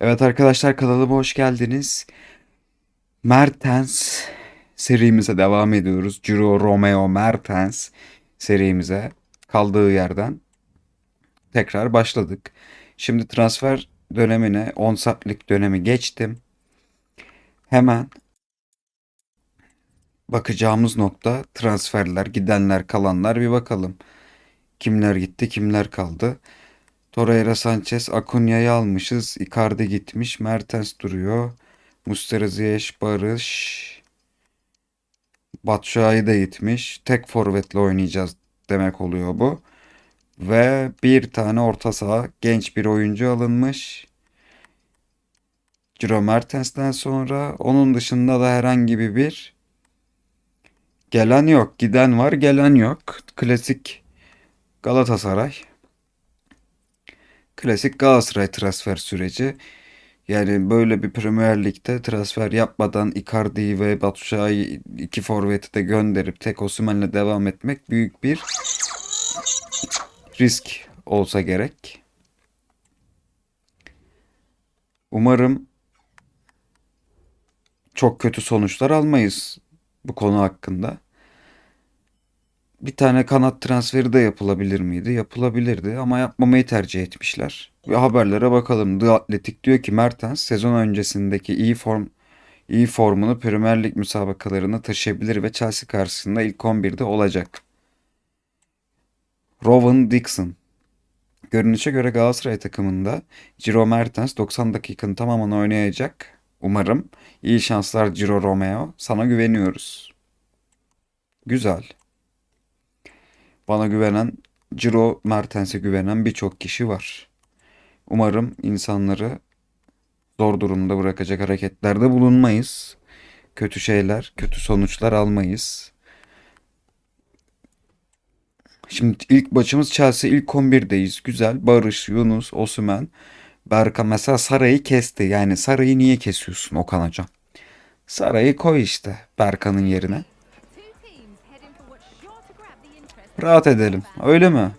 Evet arkadaşlar kanalıma hoş geldiniz. Mertens serimize devam ediyoruz. Ciro Romeo Mertens serimize kaldığı yerden tekrar başladık. Şimdi transfer dönemine 10 saatlik dönemi geçtim. Hemen bakacağımız nokta transferler, gidenler, kalanlar bir bakalım. Kimler gitti, kimler kaldı. Torreira Sanchez, Acuña'yı almışız. Icardi gitmiş. Mertens duruyor. Mustera Ziyech, Barış. Batshuayi da gitmiş. Tek forvetle oynayacağız demek oluyor bu. Ve bir tane orta saha genç bir oyuncu alınmış. Ciro Mertens'ten sonra onun dışında da herhangi bir gelen yok. Giden var, gelen yok. Klasik Galatasaray. Klasik Galatasaray transfer süreci. Yani böyle bir Premier Lig'de transfer yapmadan Icardi'yi ve Batshuayi iki forveti de gönderip tek Osimhen'le devam etmek büyük bir risk olsa gerek. Umarım çok kötü sonuçlar almayız bu konu hakkında. Bir tane kanat transferi de yapılabilir miydi? Yapılabilirdi ama yapmamayı tercih etmişler. Ve haberlere bakalım. The Athletic diyor ki Mertens sezon öncesindeki iyi form iyi formunu Premier Lig müsabakalarına taşıyabilir ve Chelsea karşısında ilk 11'de olacak. Rowan Dixon Görünüşe göre Galatasaray takımında Ciro Mertens 90 dakikanın tamamını oynayacak. Umarım. İyi şanslar Ciro Romeo. Sana güveniyoruz. Güzel. Bana güvenen, Ciro Mertens'e güvenen birçok kişi var. Umarım insanları zor durumda bırakacak hareketlerde bulunmayız. Kötü şeyler, kötü sonuçlar almayız. Şimdi ilk maçımız Chelsea ilk 11'deyiz. Güzel. Barış, Yunus, Osimhen, Berkan mesela Saray'ı kesti. Yani Saray'ı niye kesiyorsun Okan Hocam? Saray'ı koy işte Berkan'ın yerine. Rahat edelim. Öyle mi?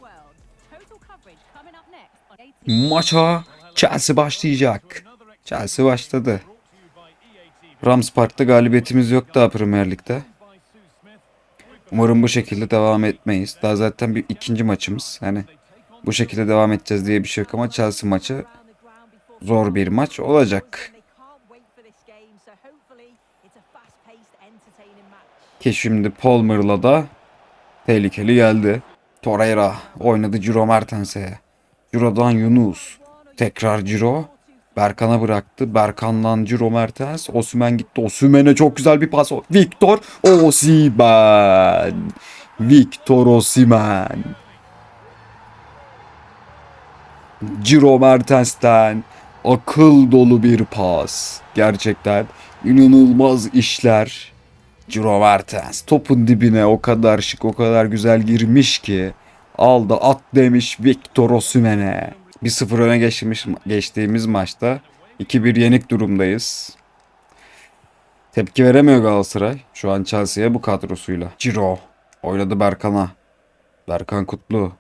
Maça Chelsea başlayacak. Chelsea başladı. Rams Park'ta galibiyetimiz yok daha Premier Lig'de. Umarım bu şekilde devam etmeyiz. Daha zaten bir ikinci maçımız. Hani bu şekilde devam edeceğiz diye bir şey yok ama Chelsea maçı zor bir maç olacak. Ki şimdi Palmer'la da tehlikeli geldi. Torreira oynadı Ciro Mertens'e. Ciro'dan Yunus. Tekrar Ciro. Berkan'a bıraktı. Berkan'dan Ciro Mertens. Osimhen gitti. Osimhen'e çok güzel bir pas. Victor Osimhen. Victor Osimhen. Ciro Mertens'ten akıl dolu bir pas. Gerçekten inanılmaz işler. Ciro Mertens topun dibine o kadar şık o kadar güzel girmiş ki aldı at demiş Victor Osimhen'e. 1-0 öne geçmiş, geçtiğimiz maçta 2-1 yenik durumdayız. Tepki veremiyor Galatasaray. Şu an Chelsea'ye bu kadrosuyla. Ciro oynadı Berkan'a. Berkan Kutlu.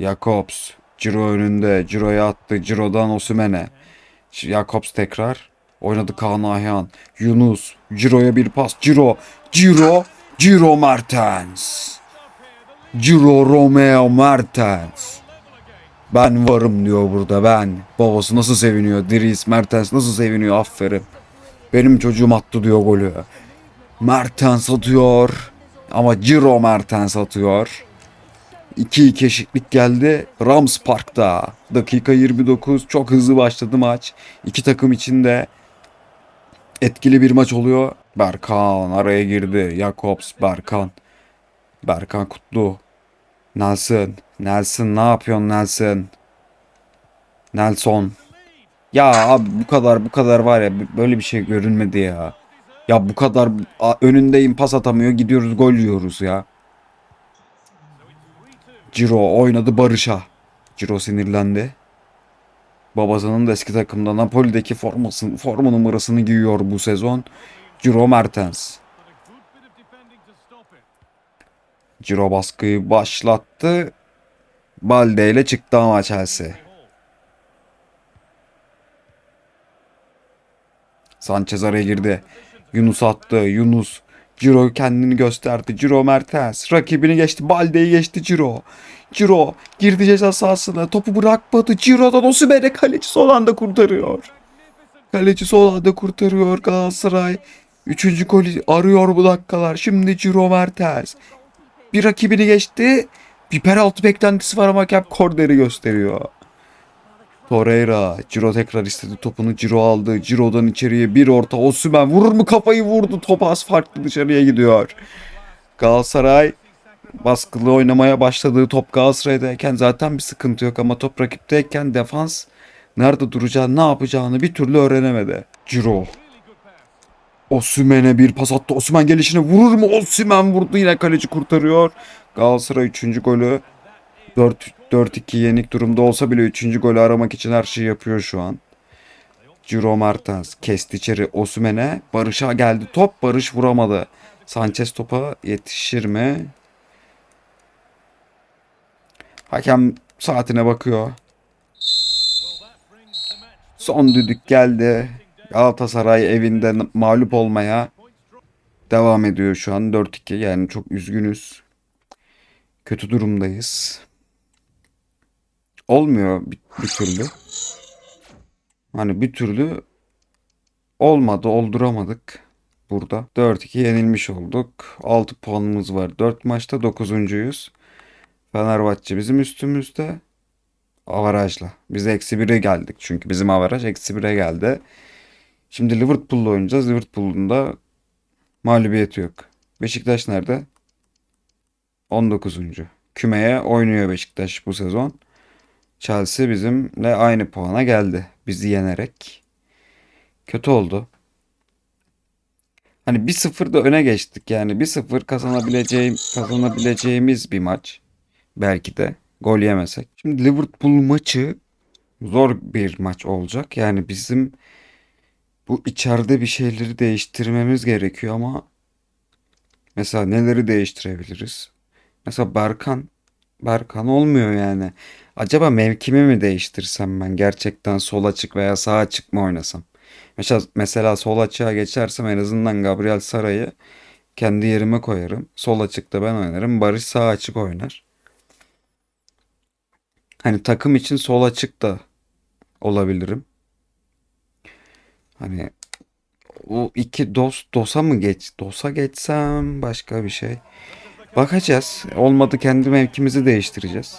Jakobs. Ciro önünde. Ciro'ya attı. Ciro'dan Osimhen'e. Jakobs tekrar. Oynadı Kaan Ayhan. Yunus. Ciro'ya bir pas. Ciro. Ciro. Ciro Mertens. Ciro Romeo Mertens. Ben varım diyor burada ben. Babası nasıl seviniyor. Dries Mertens nasıl seviniyor aferin. Benim çocuğum attı diyor golü. Mertens atıyor. Ama Ciro Mertens atıyor. 2-2 eşitlik geldi. Rams Park'ta. Dakika 29. Çok hızlı başladı maç. İki takım için de etkili bir maç oluyor. Berkan araya girdi. Jakobs, Berkan. Berkan Kutlu. Nelson. Nelson ne yapıyorsun Nelson? Nelson. Ya abi bu kadar bu kadar var ya böyle bir şey görünmedi ya. Ya bu kadar önündeyim pas atamıyor gidiyoruz gol yiyoruz ya. Ciro oynadı Barış'a. Ciro sinirlendi. Babasının da eski takımda Napoli'deki formasını, forma numarasını giyiyor bu sezon. Ciro Mertens. Ciro baskıyı başlattı. Balde ile çıktı ama Chelsea. Sanchez araya girdi. Yunus attı. Yunus. Ciro kendini gösterdi. Ciro Mertens. Rakibini geçti. Balde'yi geçti Ciro. Ciro girdi ceza sahasına. Topu bırakmadı. Ciro'dan Osimhen'e kaleci son anda kurtarıyor. Kaleci son anda kurtarıyor Galatasaray. Üçüncü golü arıyor bu dakikalar. Şimdi Ciro Mertens. Bir rakibini geçti. Bir penaltı beklentisi var ama hakem korneri gösteriyor. Torreira. Ciro tekrar istedi topunu. Ciro aldı. Ciro'dan içeriye bir orta. Osimhen vurur mu kafayı vurdu. Top az farklı dışarıya gidiyor. Galatasaray baskılı oynamaya başladığı top Galatasaray'dayken zaten bir sıkıntı yok ama top rakipteyken defans nerede duracağını ne yapacağını bir türlü öğrenemedi. Ciro. Osimhen'e bir pas attı. Osimhen gelişine vurur mu? Osimhen vurdu yine kaleci kurtarıyor. Galatasaray 3. golü 4 4-2 yenik durumda olsa bile 3. golü aramak için her şeyi yapıyor şu an. Ciro Mertens kesti içeri Osimhen'e. Barış'a geldi top. Barış vuramadı. Sanchez topa yetişir mi? Hakem saatine bakıyor. Son düdük geldi. Galatasaray evinde mağlup olmaya devam ediyor şu an 4-2. Yani çok üzgünüz. Kötü durumdayız. Olmuyor bir, bir türlü. Hani bir türlü olmadı, olduramadık burada. 4-2 yenilmiş olduk. 6 puanımız var. 4 maçta 9.yüz. Fenerbahçe bizim üstümüzde. Avarajla. Biz eksi 1'e geldik. Çünkü bizim avaraj eksi 1'e geldi. Şimdi Liverpool'la oynayacağız. Liverpool'un da mağlubiyeti yok. Beşiktaş nerede? 19. Kümeye oynuyor Beşiktaş bu sezon. Chelsea bizimle aynı puana geldi. Bizi yenerek. Kötü oldu. Hani 1-0 da öne geçtik yani 1-0 kazanabileceğim kazanabileceğimiz bir maç. Belki de gol yemesek. Şimdi Liverpool maçı zor bir maç olacak. Yani bizim bu içeride bir şeyleri değiştirmemiz gerekiyor ama mesela neleri değiştirebiliriz? Mesela Berkan Berkan olmuyor yani. Acaba mevkimi mi değiştirsem ben gerçekten sol açık veya sağ açık mı oynasam? Mesela, mesela sol açığa geçersem en azından Gabriel Saray'ı kendi yerime koyarım. Sol açıkta ben oynarım. Barış sağ açık oynar. Hani takım için sol açık da olabilirim. Hani o iki dos dosa mı geç dosa geçsem başka bir şey. Bakacağız. Olmadı kendi mevkimizi değiştireceğiz.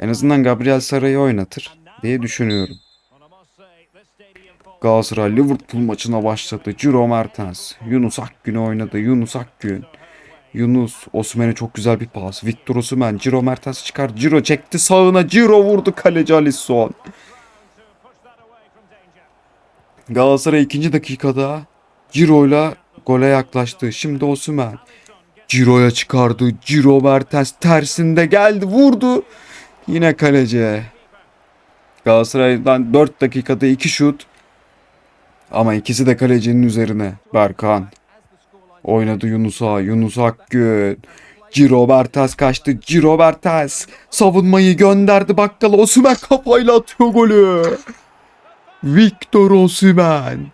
En azından Gabriel Saray'ı oynatır diye düşünüyorum. Galatasaray Liverpool maçına başladı. Ciro Mertens. Yunus Akgün oynadı. Yunus Akgün. Yunus Osimhen'e çok güzel bir pas. Victor Osimhen. Ciro Mertens çıkar. Ciro çekti sağına. Ciro vurdu kaleci Alisson. Galatasaray ikinci dakikada Ciro'yla gole yaklaştı. Şimdi Osimhen. Ciro'ya çıkardı. Ciro Mertens tersinde geldi. Vurdu. Yine kaleci. Galatasaray'dan 4 dakikada 2 şut. Ama ikisi de kalecinin üzerine. Berkan. Oynadı Yunus'a. Yunus Akgün. Ciro Mertens kaçtı. Ciro Mertens. Savunmayı gönderdi bakkala. Osimhen kafayla atıyor golü. Victor Osimhen.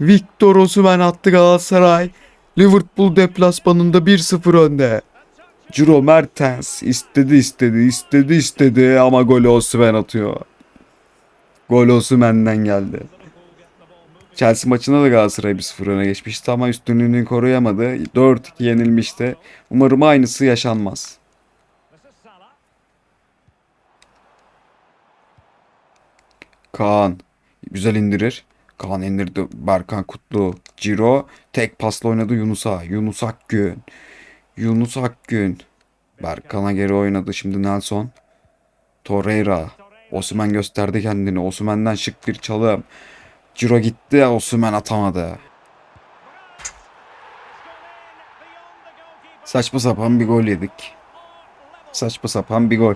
Victor Osimhen attı Galatasaray. Liverpool deplasmanında 1-0 önde. Ciro Mertens istedi istedi istedi istedi ama golü Osimhen atıyor. Gol Osimhen'den geldi. Chelsea maçında da Galatasaray 1-0 öne geçmişti ama üstünlüğünü koruyamadı. 4-2 yenilmişti. Umarım aynısı yaşanmaz. Kaan güzel indirir. Kaan indirdi. Berkan Kutlu. Ciro tek pasla oynadı Yunus'a. Yunus Akgün. Yunus Akgün. Berkan'a geri oynadı. Şimdi Nelson. Torreira. Osimhen gösterdi kendini. Osimhen'den şık bir çalım. Ciro gitti. Osimhen atamadı. Saçma sapan bir gol yedik. Saçma sapan bir gol.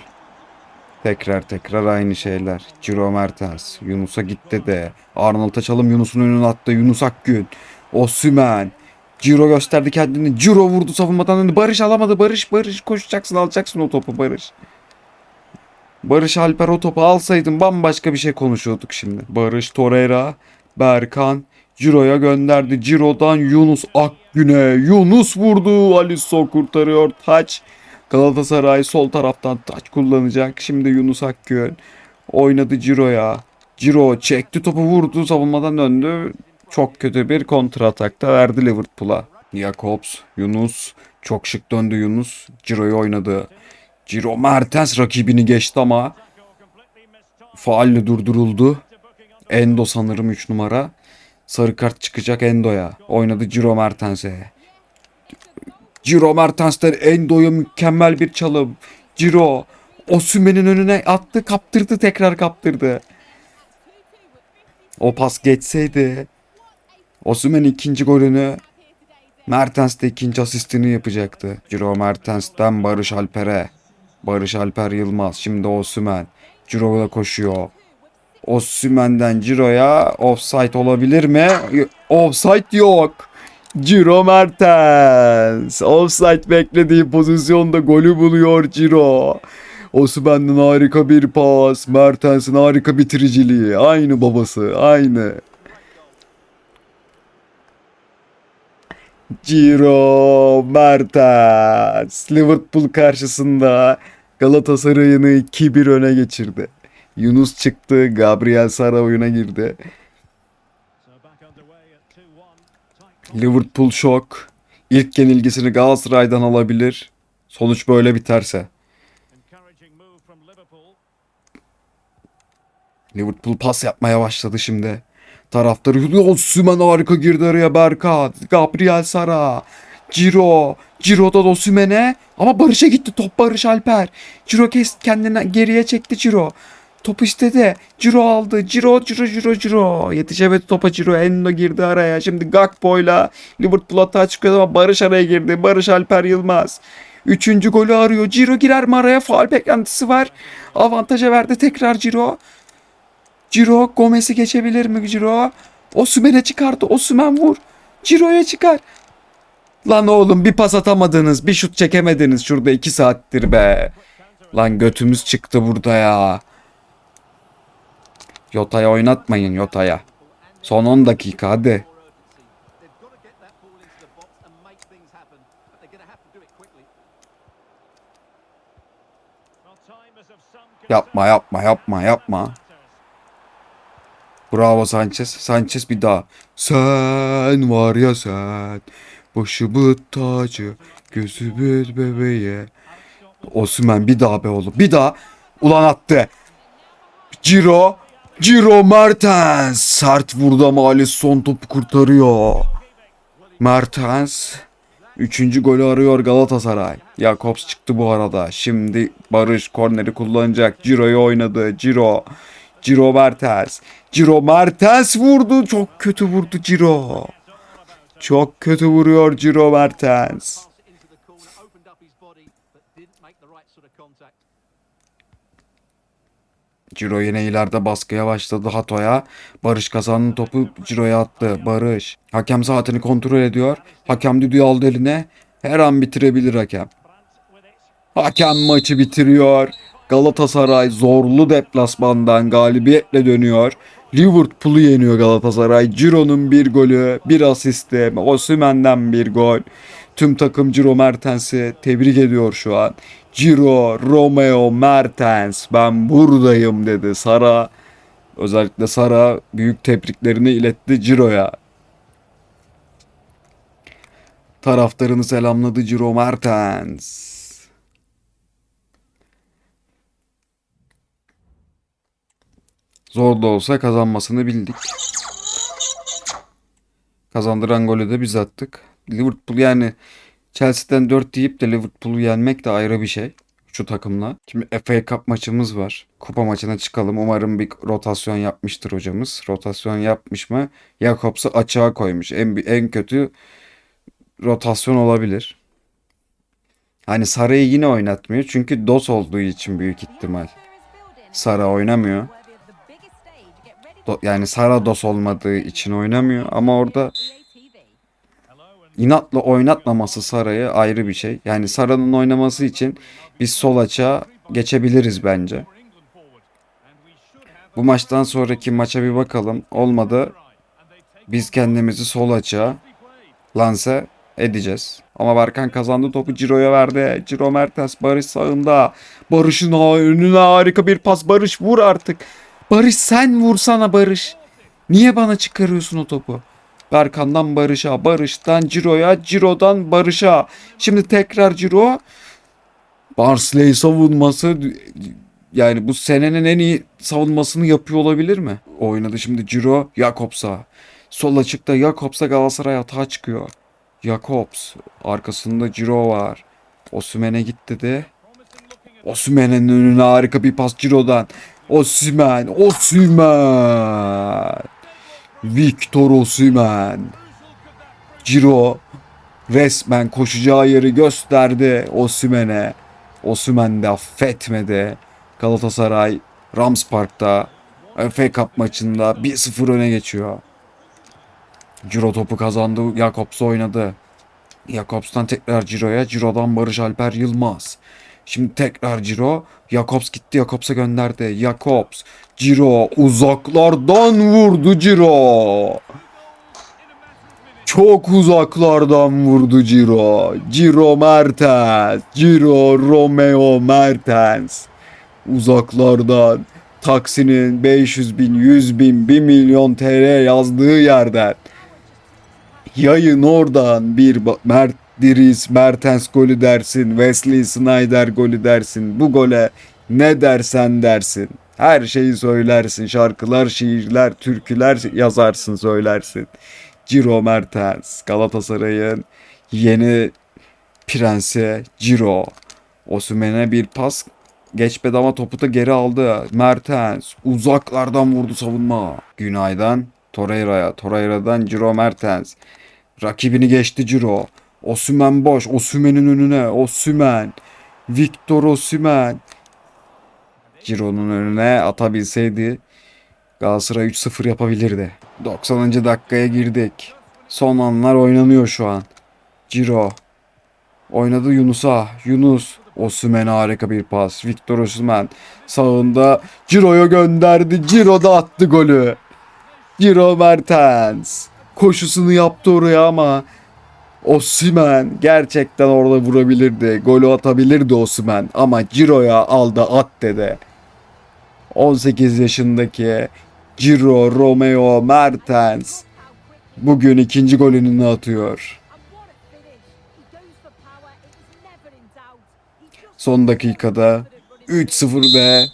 Tekrar tekrar aynı şeyler. Ciro Mertens. Yunus'a gitti de. Arnold'a çalım Yunus'un önüne attı. Yunus Akgün. Osimhen. Ciro gösterdi kendini. Ciro vurdu savunmadan önü. Barış alamadı. Barış Barış koşacaksın alacaksın o topu Barış. Barış Alper o topu alsaydın bambaşka bir şey konuşuyorduk şimdi. Barış Torreira. Berkan Ciro'ya gönderdi. Ciro'dan Yunus Akgün'e. Yunus vurdu. Alisson kurtarıyor. Taç. Galatasaray sol taraftan taç kullanacak. Şimdi Yunus Akgün oynadı Ciro'ya. Ciro çekti topu vurdu. Savunmadan döndü. Çok kötü bir kontra atakta verdi Liverpool'a. Jakobs, Yunus. Çok şık döndü Yunus. Ciro'yu oynadı. Ciro Mertens rakibini geçti ama faalle durduruldu. Endo sanırım 3 numara. Sarı kart çıkacak Endo'ya. Oynadı Ciro Mertens'e. Ciro Mertens'ten Endo'ya mükemmel bir çalım. Ciro Osimhen'in önüne attı kaptırdı tekrar kaptırdı. O pas geçseydi Osimhen ikinci golünü Mertens de ikinci asistini yapacaktı. Ciro Mertens'ten Barış Alper'e. Barış Alper Yılmaz. Şimdi Osimhen. Ciro da koşuyor. Osimhen'den Ciro'ya offside olabilir mi? Offside yok. Ciro Mertens. Offside beklediği pozisyonda golü buluyor Ciro. Osimhen'den harika bir pas. Mertens'in harika bitiriciliği. Aynı babası. Aynı. Ciro Mertens. Liverpool karşısında Galatasaray'ını 2-1 öne geçirdi. Yunus çıktı. Gabriel Sara oyuna girdi. Liverpool şok. İlk yenilgisini Galatasaray'dan alabilir. Sonuç böyle biterse. Liverpool pas yapmaya başladı şimdi. Taraftarı. Osimhen harika girdi araya Berkan. Gabriel Sara. Ciro. Ciro'da Osimhen'e. Ama Barış'a gitti top Barış Alper. Ciro kes kendine geriye çekti Ciro. Top istedi. Ciro aldı. Ciro, Ciro, Ciro, Ciro. Yetişemedi topa Ciro. Endo girdi araya. Şimdi Gakpo'yla Liverpool hata çıkıyor ama Barış araya girdi. Barış Alper Yılmaz. Üçüncü golü arıyor. Ciro girer mi araya? Faal beklentisi var. Avantaja verdi tekrar Ciro. Ciro Gomez'i geçebilir mi Ciro? Osimhen'e çıkardı. Osimhen vur. Ciro'ya çıkar. Lan oğlum bir pas atamadınız. Bir şut çekemediniz şurada iki saattir be. Lan götümüz çıktı burada ya. Yota'ya oynatmayın Yota'ya. Son 10 dakika hadi. Yapma yapma yapma yapma. Bravo Sanchez. Sanchez bir daha. Sen var ya sen. Başımın tacı. Gözümün bebeği. Osman bir daha be oğlum. Bir daha. Ulan attı. Ciro. Ciro Mertens. Sert vurdu ama Ali son topu kurtarıyor. Mertens. Üçüncü golü arıyor Galatasaray. Jakobs çıktı bu arada. Şimdi Barış korneri kullanacak. Ciro'yu oynadı. Ciro. Ciro Mertens. Ciro Mertens vurdu. Çok kötü vurdu Ciro. Çok kötü vuruyor Ciro Mertens. Ciro yine ileride baskıya başladı Hato'ya. Barış kazandı topu Ciro'ya attı. Barış. Hakem saatini kontrol ediyor. Hakem düdüğü aldı eline. Her an bitirebilir hakem. Hakem maçı bitiriyor. Galatasaray zorlu deplasmandan galibiyetle dönüyor. Liverpool'u yeniyor Galatasaray. Ciro'nun bir golü, bir asisti, Osimhen'den bir gol. Tüm takım Ciro Mertens'i tebrik ediyor şu an. Ciro, Romeo, Mertens ben buradayım dedi. Sara özellikle Sara büyük tebriklerini iletti Ciro'ya. Taraftarını selamladı Ciro Mertens. Zor da olsa kazanmasını bildik. Kazandıran golü de biz attık. Liverpool yani Chelsea'den 4 deyip de Liverpool'u yenmek de ayrı bir şey. Şu takımla. Şimdi FA Cup maçımız var. Kupa maçına çıkalım. Umarım bir rotasyon yapmıştır hocamız. Rotasyon yapmış mı? Jakobs'u açığa koymuş. En, en kötü rotasyon olabilir. Hani Sara'yı yine oynatmıyor. Çünkü DOS olduğu için büyük ihtimal. Sara oynamıyor. Yani Sara DOS olmadığı için oynamıyor. Ama orada inatla oynatmaması Sara'yı ayrı bir şey. Yani Sara'nın oynaması için biz sol açığa geçebiliriz bence. Bu maçtan sonraki maça bir bakalım. Olmadı Biz kendimizi sol açığa lanse edeceğiz. Ama Berkan kazandı topu Ciro'ya verdi. Ciro Mertens Barış sağında. Barış'ın önüne harika bir pas. Barış vur artık. Barış sen vursana Barış. Niye bana çıkarıyorsun o topu? Berkan'dan Barış'a, Barış'tan Ciro'ya, Ciro'dan Barış'a. Şimdi tekrar Ciro. Barnsley savunması yani bu senenin en iyi savunmasını yapıyor olabilir mi? Oynadı şimdi Ciro, Jakobs'a. Sol açıkta Jakobs'a Galatasaray hata çıkıyor. Jakobs. Arkasında Ciro var. Osimhen'e git dedi. Osimhen'in önüne harika bir pas Ciro'dan. Osimhen, Osimhen. Victor Osimhen. Ciro resmen koşacağı yeri gösterdi Osimhen'e. Osimhen de affetmedi. Galatasaray Rams Park'ta FA Cup maçında 1-0 öne geçiyor. Ciro topu kazandı. Jakobs oynadı. Jakobs'tan tekrar Ciro'ya. Ciro'dan Barış Alper Yılmaz. Şimdi tekrar Ciro. Jakobs gitti. Jakobs'a gönderdi. Jakobs. Ciro uzaklardan vurdu Ciro. Çok uzaklardan vurdu Ciro. Ciro Mertens. Ciro Romeo Mertens. Uzaklardan. Taksinin 500 bin, 100 bin, 1 milyon TL yazdığı yerden. Yayın oradan bir Mert Diriz Mertens golü dersin. Wesley Snyder golü dersin. Bu gole ne dersen dersin. Her şeyi söylersin. Şarkılar, şiirler, türküler yazarsın söylersin. Ciro Mertens Galatasaray'ın yeni prensi Ciro. Osimhen'e bir pas geçmedi ama topu da geri aldı. Mertens uzaklardan vurdu savunma. Günay'dan Torreira'ya, Torreira'dan Ciro Mertens. Rakibini geçti Ciro. Osimhen boş. Osimhen'in önüne. Osimhen. Victor Osimhen. Ciro'nun önüne atabilseydi Galatasaray 3-0 yapabilirdi. 90. dakikaya girdik. Son anlar oynanıyor şu an. Ciro. Oynadı Yunus'a. Yunus. Osimhen'e harika bir pas. Victor Osimhen sağında Ciro'ya gönderdi. Ciro da attı golü. Ciro Mertens. Koşusunu yaptı oraya ama Osimhen gerçekten orada vurabilirdi. Golü atabilirdi Osimhen ama Ciro'ya aldı at dedi. 18 yaşındaki Ciro Romeo Mertens bugün ikinci golünü atıyor. Son dakikada 3-0 ve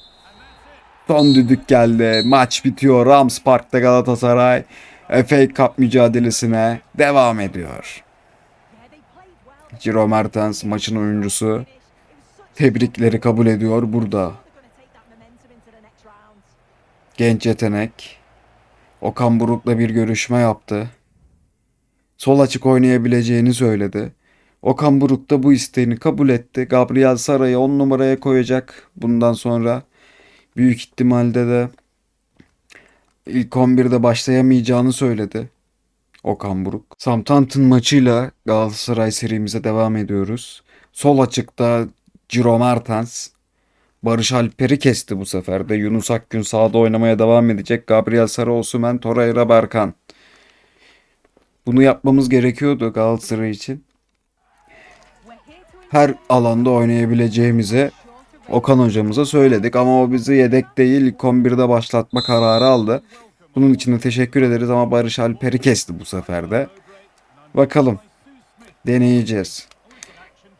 son düdük geldi. Maç bitiyor. Rams Park'ta Galatasaray FA Cup mücadelesine devam ediyor. Ciro Mertens maçın oyuncusu. Tebrikleri kabul ediyor burada. Genç yetenek. Okan Buruk'la bir görüşme yaptı. Sol açık oynayabileceğini söyledi. Okan Buruk da bu isteğini kabul etti. Gabriel Sara'yı 10 numaraya koyacak bundan sonra. Büyük ihtimalle de ilk 11'de başlayamayacağını söyledi. Okan Buruk. Southampton maçıyla Galatasaray serimize devam ediyoruz. Sol açıkta Ciro Mertens. Barış Alper'i kesti bu sefer de. Yunus Akgün sağda oynamaya devam edecek. Gabriel Sara Osimhen, Torreira Berkan. Bunu yapmamız gerekiyordu Galatasaray için. Her alanda oynayabileceğimizi Okan hocamıza söyledik ama o bizi yedek değil ilk 11'de başlatma kararı aldı. Bunun için de teşekkür ederiz ama Barış Alper'i kesti bu sefer de. Bakalım. Deneyeceğiz.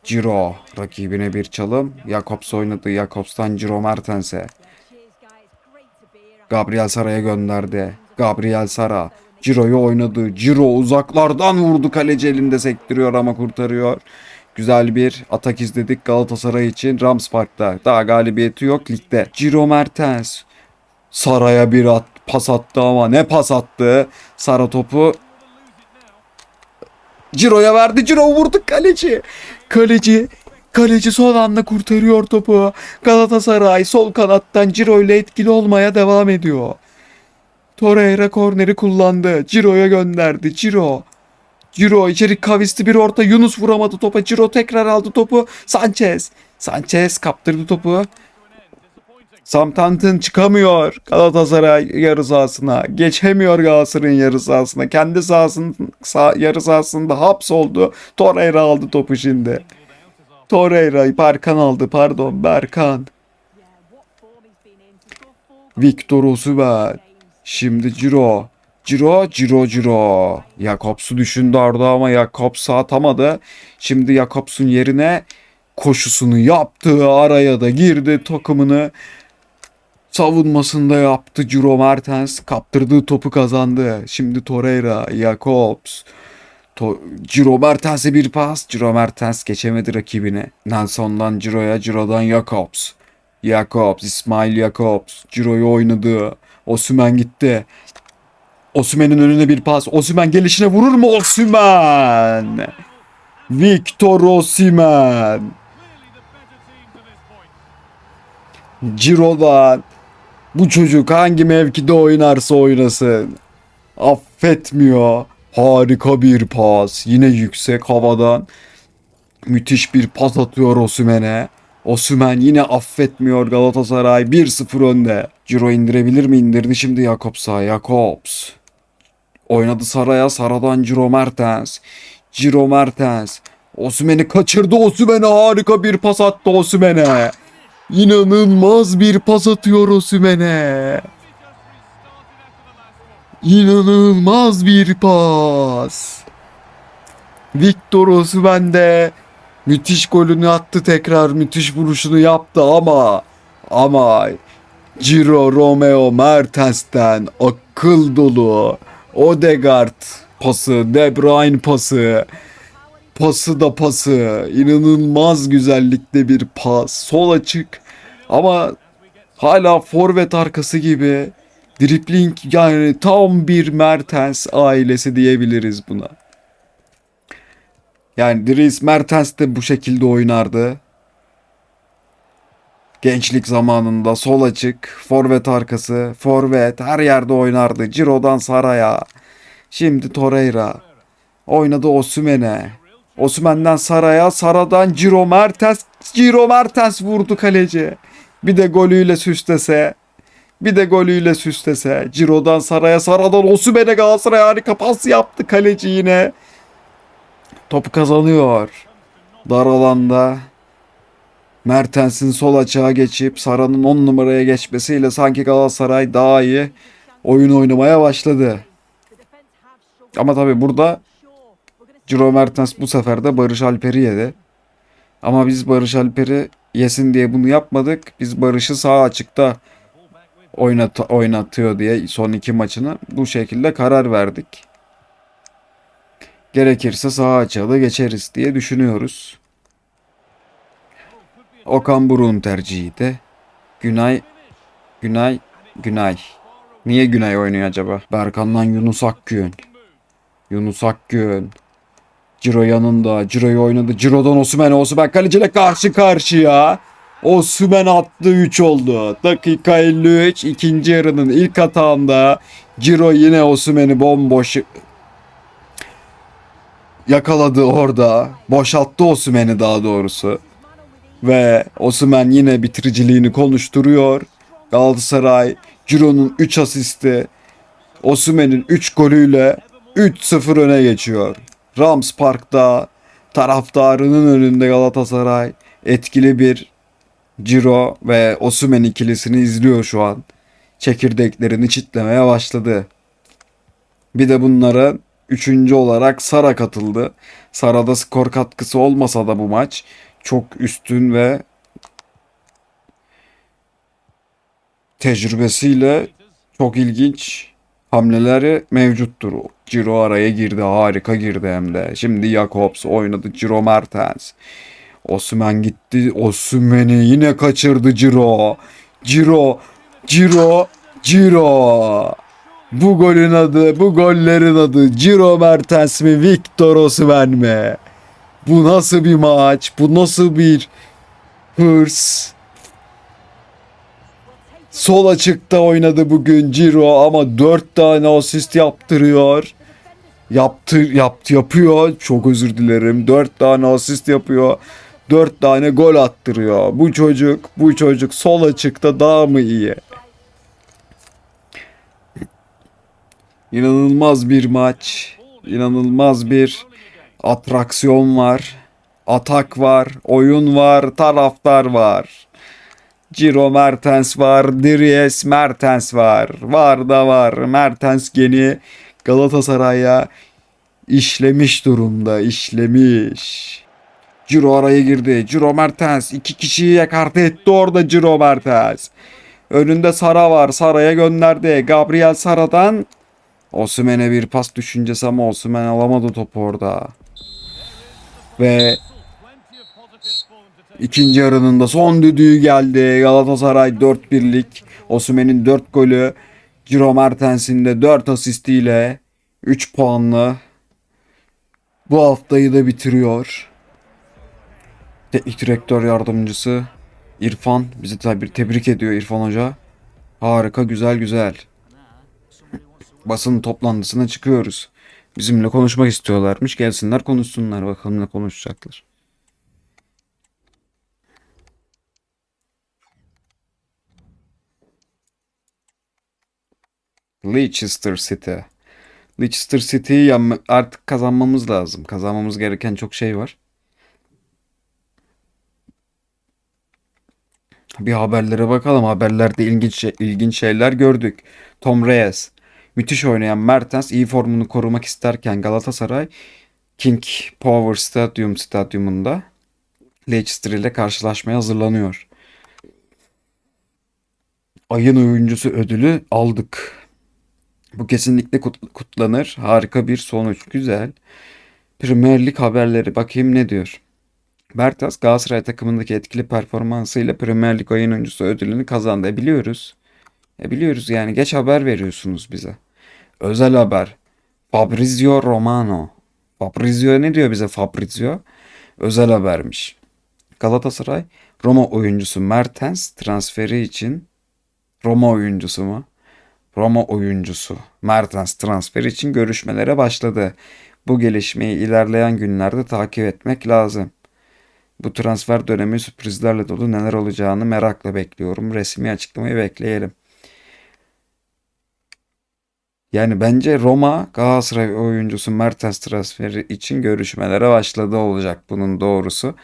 Ciro rakibine bir çalım. Jakobs oynadı. Jakobs'tan Ciro Mertens'e. Gabriel Sara'ya gönderdi. Gabriel Sara. Ciro'yu oynadı. Ciro uzaklardan vurdu. Kaleci elinde sektiriyor ama kurtarıyor. Güzel bir atak izledik Galatasaray için Rams Park'ta. Daha galibiyeti yok ligde. Ciro Mertens. Sara'ya bir at, pas attı ama ne pas attı. Sara topu Ciro'ya verdi. Ciro vurdu kaleci. Kaleci Kaleci son anda kurtarıyor topu. Galatasaray sol kanattan Ciro ile etkili olmaya devam ediyor. Torreira korneri kullandı. Ciro'ya gönderdi. Ciro. Ciro içeri kavisti bir orta. Yunus vuramadı topa. Ciro tekrar aldı topu. Sanchez. Sanchez kaptırdı topu. Southampton çıkamıyor Galatasaray yarı sahasına. Geçemiyor Galatasaray'ın yarı sahasına. Kendi sahasının sağ, yarı sahasında hapsoldu. Torreira aldı topu şimdi. Torreira Berkan aldı pardon Berkan. Victor Osimhen. Şimdi Ciro. Ciro, Ciro, Ciro. Jakobs'u düşündü Arda ama Jakobs'u atamadı. Şimdi Jakobs'un yerine koşusunu yaptı. Araya da girdi takımını. Savunmasında yaptı Ciro Mertens. Kaptırdığı topu kazandı. Şimdi Torreira, Jakobs. To Ciro Mertens'e bir pas. Ciro Mertens geçemedi rakibini. Nelson'dan Ciro'ya, Ciro'dan Jakobs. Jakobs, İsmail Jakobs. Ciro'yu oynadı. Osümen gitti. Osümen'in önüne bir pas. Osümen gelişine vurur mu? Osümen! Victor Osümen! Ciro'dan bu çocuk hangi mevkide oynarsa oynasın. Affetmiyor. Harika bir pas. Yine yüksek havadan. Müthiş bir pas atıyor Osümen'e. Osümen yine affetmiyor Galatasaray 1-0 önde. Ciro indirebilir mi? İndirdi şimdi Jakobs'a. Jakobs. Oynadı Saray'a. Sara'dan Ciro Mertens. Ciro Mertens. Osümen'i kaçırdı. Osümen'e harika bir pas attı Osümen'e. İnanılmaz bir pas atıyor Osümen'e. İnanılmaz bir pas. Victor Osimhen de müthiş golünü attı tekrar müthiş vuruşunu yaptı ama ama Ciro Romeo Mertens'ten akıl dolu Odegaard pası, De Bruyne pası, pası da pası, inanılmaz güzellikte bir pas, sol açık ama hala forvet arkası gibi dripling yani tam bir Mertens ailesi diyebiliriz buna. Yani Dries Mertens de bu şekilde oynardı. Gençlik zamanında sol açık, forvet arkası, forvet her yerde oynardı. Ciro'dan Saray'a. Şimdi Torreira. Oynadı Osümen'e. Osümen'den Saray'a, Sara'dan Ciro Mertens. Ciro Mertens vurdu kaleci. Bir de golüyle süslese. Bir de golüyle süslese. Ciro'dan Saray'a, Sara'dan Osümen'e Galatasaray harika pas yaptı kaleci yine. Topu kazanıyor. Dar alanda. Mertens'in sol açığa geçip Sara'nın 10 numaraya geçmesiyle sanki Galatasaray daha iyi oyun oynamaya başladı. Ama tabi burada Ciro Mertens bu sefer de Barış Alper'i yedi. Ama biz Barış Alper'i yesin diye bunu yapmadık. Biz Barış'ı sağ açıkta oynat oynatıyor diye son iki maçını bu şekilde karar verdik. Gerekirse sağ açığa da geçeriz diye düşünüyoruz. Okan Buruk'un tercihiydi. Günay, Günay, Günay. Niye Günay oynuyor acaba? Berkan'dan Yunus Akgün. Yunus Akgün. Ciro yanında. Ciro'yu oynadı. Ciro'dan Osimhen. Osimhen kaleciyle karşı karşıya. Osimhen attı 3 oldu. Dakika 53. ikinci yarının ilk hatağında Ciro yine Osimhen'i bomboş yakaladı orada. Boşalttı Osimhen'i daha doğrusu. Ve Osimhen yine bitiriciliğini konuşturuyor. Galatasaray Ciro'nun 3 asisti Osimhen'in 3 golüyle 3-0 öne geçiyor. Rams Park'ta taraftarının önünde Galatasaray etkili bir Ciro ve Osimhen ikilisini izliyor şu an. Çekirdeklerini çitlemeye başladı. Bir de bunlara üçüncü olarak Sara katıldı. Sara'da skor katkısı olmasa da bu maç çok üstün ve tecrübesiyle çok ilginç hamleleri mevcuttur. Ciro araya girdi. Harika girdi hem de. Şimdi Jakobs oynadı. Ciro Mertens. Osman gitti. Osman'ı yine kaçırdı Ciro. Ciro. Ciro. Ciro. Bu golün adı, bu gollerin adı Ciro Mertens mi, Victor Osimhen mi? Bu nasıl bir maç? Bu nasıl bir hırs? Sol açıkta oynadı bugün Ciro ama 4 tane asist yaptırıyor. Yaptı, yaptı, yapıyor. Çok özür dilerim. 4 tane asist yapıyor. 4 tane gol attırıyor. Bu çocuk, bu çocuk sol açıkta daha mı iyi? İnanılmaz bir maç. İnanılmaz bir atraksiyon var. Atak var, oyun var, taraftar var. Ciro Mertens var, Dries Mertens var. Var da var. Mertens geni Galatasaray'a işlemiş durumda, işlemiş. Ciro araya girdi. Ciro Mertens iki kişiyi ekarte etti orada Ciro Mertens. Önünde Sara var. Sara'ya gönderdi. Gabriel Sara'dan Osimhen'e bir pas düşüncesi ama Osimhen alamadı topu orada. Ve ikinci yarının da son düdüğü geldi. Galatasaray 4-1'lik. Osimhen'in 4 golü. Ciro Mertens'in de 4 asistiyle 3 puanlı bu haftayı da bitiriyor. Teknik direktör yardımcısı İrfan bizi tabi tebrik ediyor İrfan Hoca. Harika güzel güzel. Basın toplantısına çıkıyoruz. Bizimle konuşmak istiyorlarmış. Gelsinler konuşsunlar bakalım ne konuşacaklar. Leicester City. Leicester City'yi artık kazanmamız lazım. Kazanmamız gereken çok şey var. Bir haberlere bakalım. Haberlerde ilginç şey- ilginç şeyler gördük. Tom Reyes müthiş oynayan Mertens iyi formunu korumak isterken Galatasaray King Power Stadium stadyumunda Leicester ile karşılaşmaya hazırlanıyor. Ayın oyuncusu ödülü aldık. Bu kesinlikle kut- kutlanır. Harika bir sonuç. Güzel. Premier Lig haberleri. Bakayım ne diyor. Mertens Galatasaray takımındaki etkili performansıyla Premier Lig ayın oyuncusu ödülünü kazandı. E biliyoruz. E biliyoruz yani. Geç haber veriyorsunuz bize. Özel haber. Fabrizio Romano. Fabrizio ne diyor bize Fabrizio? Özel habermiş. Galatasaray Roma oyuncusu Mertens transferi için Roma oyuncusu mu? Roma oyuncusu Mertens transferi için görüşmelere başladı. Bu gelişmeyi ilerleyen günlerde takip etmek lazım. Bu transfer dönemi sürprizlerle dolu neler olacağını merakla bekliyorum. Resmi açıklamayı bekleyelim. Yani bence Roma Galatasaray oyuncusu Mertens transferi için görüşmelere başladı olacak bunun doğrusu.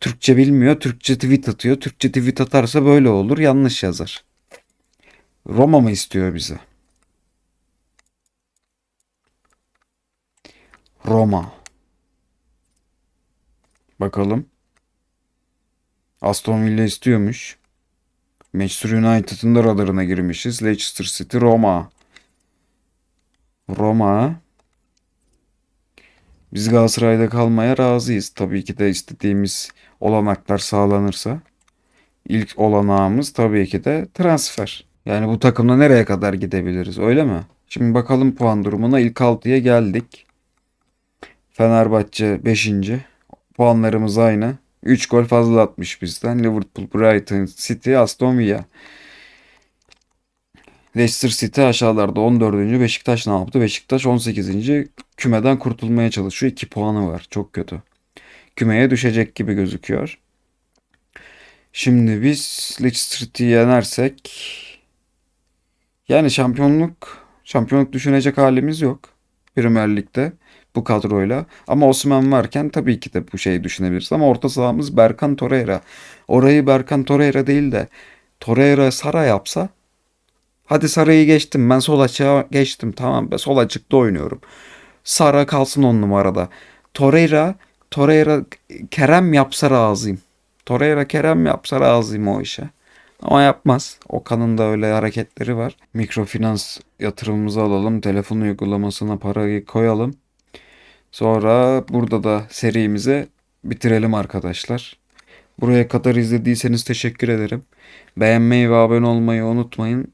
Türkçe bilmiyor, Türkçe tweet atıyor. Türkçe tweet atarsa böyle olur, yanlış yazar. Roma mı istiyor bizi? Roma. Bakalım. Aston Villa istiyormuş. Manchester United'ın da radarına girmişiz. Leicester City, Roma. Roma. Biz Galatasaray'da kalmaya razıyız. Tabii ki de istediğimiz olanaklar sağlanırsa. İlk olanağımız tabii ki de transfer. Yani bu takımla nereye kadar gidebiliriz öyle mi? Şimdi bakalım puan durumuna. İlk 6'ya geldik. Fenerbahçe 5. Puanlarımız aynı. 3 gol fazla atmış bizden. Liverpool, Brighton, City, Aston Villa. Leicester City aşağılarda 14. Beşiktaş ne yaptı? Beşiktaş 18. Kümeden kurtulmaya çalışıyor. 2 puanı var. Çok kötü. Kümeye düşecek gibi gözüküyor. Şimdi biz Leicester City'yi yenersek yani şampiyonluk şampiyonluk düşünecek halimiz yok. Premier Lig'de bu kadroyla. Ama Osimhen varken tabii ki de bu şeyi düşünebiliriz. Ama orta sahamız Berkan Torreira. Orayı Berkan Torreira değil de Torreira Sara yapsa Hadi Sara'yı geçtim. Ben sol açığa geçtim. Tamam ben sol açıkta oynuyorum. Sara kalsın on numarada. Torreira, Torreira Kerem yapsa razıyım. Torreira Kerem yapsa razıyım o işe. Ama yapmaz. Okan'ın da öyle hareketleri var. Mikrofinans yatırımımızı alalım. Telefon uygulamasına parayı koyalım. Sonra burada da serimizi bitirelim arkadaşlar. Buraya kadar izlediyseniz teşekkür ederim. Beğenmeyi ve abone olmayı unutmayın.